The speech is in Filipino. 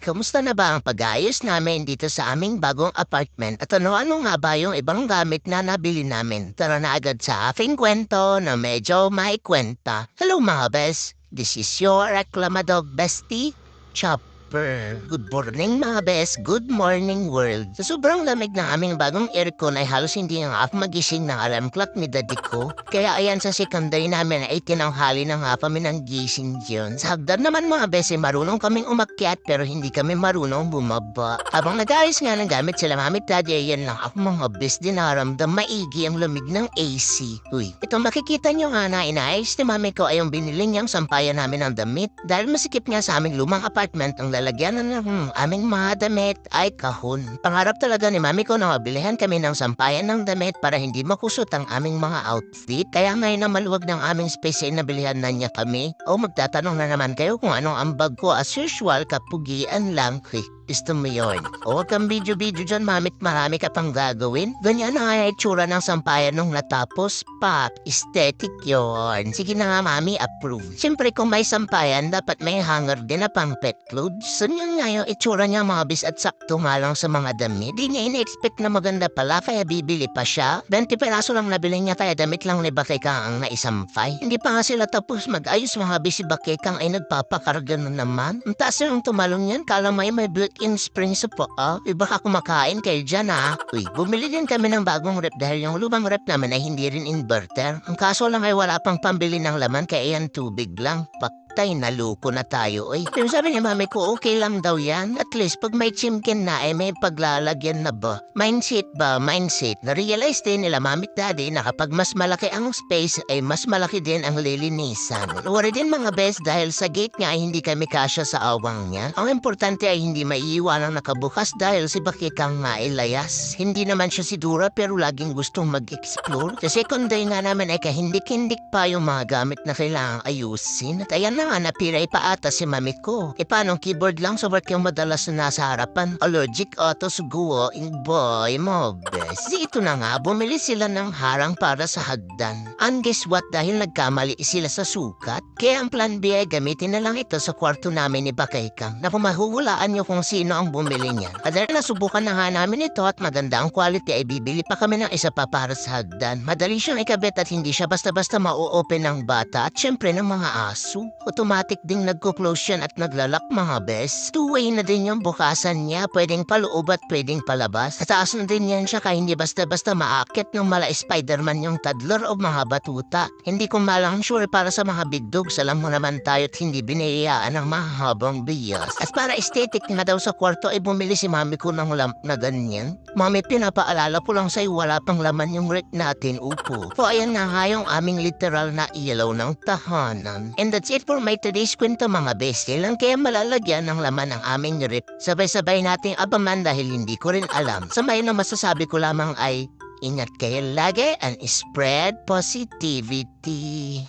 Kamusta na ba ang pag-ayos namin dito sa aming bagong apartment? At ano-ano nga ba yung ibang gamit na nabili namin? Tara na agad sa aking kwento na medyo may kwenta. Hello mga bes, this is your reklamadog bestie, Chopper. Good morning mga bes, good morning world. Sa sobrang lamig ng aming bagong aircon ay halos hindi nga ako magising ng alarm clock ni daddy ko. Kaya ayan sa secondary namin ay tinanghali na nga kami ng gising yun. Sa naman mga bes ay marunong kaming umakyat pero hindi kami marunong bumaba. Habang nag-ayos nga ng gamit sila mami daddy ayan lang ako mga bes din naramdam maigi ang lamig ng AC. Uy, ito makikita nyo nga na inaayos ni mami ko ay yung binili niyang sampayan namin ng damit dahil masikip nga sa aming lumang apartment ang lalagyan na ng aming mga damit ay kahon. Pangarap talaga ni mami ko na mabilihan kami ng sampayan ng damit para hindi makusot ang aming mga outfit. Kaya ngayon na maluwag ng aming space ay nabilihan na niya kami. O magtatanong na naman kayo kung anong ambag ko as usual kapugian lang. Quick. Gusto mo yun? O kang video-video dyan, mamit marami ka pang gagawin. Ganyan na yung itsura ng sampayan nung natapos. Pop, aesthetic yon. Sige na nga, mami, approve. Siyempre, kung may sampayan, dapat may hanger din na pang pet clothes. So yun nga yung itsura niya, mga bis, at sakto nga lang sa mga damit. Di niya ina-expect na maganda pala, kaya bibili pa siya. 20 peraso lang nabili niya, kaya damit lang ni Bakay Kang ang naisampay. Hindi pa nga sila tapos mag-ayos mga bis, si Bakay Kang ay nagpapakarga na naman. Ang taas yung tumalong yan, kala may may built-in spring sa po. Ah, iba ka kumakain kayo dyan ah. Uy, bumili din kami ng bagong rep dahil yung lumang rep namin ay hindi rin inverter. Ang kaso lang ay wala pang pambili ng laman kaya yan tubig lang. Patay, naluko na tayo oy. Pero sabi ni mami ko, okay lang daw yan. At least pag may chimkin na ay may paglalagyan na ba. Mindset ba, mindset. Na-realize din nila mami at daddy na kapag mas malaki ang space ay mas malaki din ang lilinisan. Worry din mga best dahil sa gate nga ay hindi kami kasya sa awang niya. Ang importante ay hindi maiiwanang nakabukas dahil si Bakikang nga ay layas. Hindi naman siya si Dura pero laging gustong mag-explore. Sa second day nga naman ay kahindik-hindik pa yung mga gamit na kailangang ayusin. At ayan na nga, napiray pa ata si mami ko. E paano keyboard lang sa work yung madalas na nasa harapan? Allergic auto suguo, in boy mo, bes. Di ito na nga, bumili sila ng harang para sa hagdan. And guess what, dahil nagkamali sila sa sukat, kaya ang plan B ay gamitin na lang ito sa kwarto namin ni Bakay Kang. Naku, mahuhulaan niyo kung sino ang bumili niyan. At dahil nasubukan na nga namin ito at maganda ang quality ay bibili pa kami ng isa pa para sa hagdan. Madali siyang ikabit at hindi siya basta-basta mau-open ng bata at syempre ng mga aso. Automatic ding nagko-close at naglalak mga bes. Two-way na din yung bukasan niya. Pwedeng paloob at pwedeng palabas. Sa taas na din yan siya kaya hindi basta-basta maakit ng mala Spider-Man yung toddler o mga batuta. Hindi ko malang sure para sa mga big dogs. Alam mo naman tayo at hindi binayaan ng mahabang biyas. At para aesthetic na daw sa kwarto ay bumili si mami ko ng lamp na ganyan. Mami, pinapaalala ko lang sa'yo wala pang laman yung rek natin, upo. So ayan nga nga yung aming literal na ilaw ng tahanan. And that's it for my today's kwento mga bestie lang kaya malalagyan ng laman ng aming rip. Sabay-sabay nating abaman dahil hindi ko rin alam. Sa may na masasabi ko lamang ay ingat kayo lagi and spread positivity.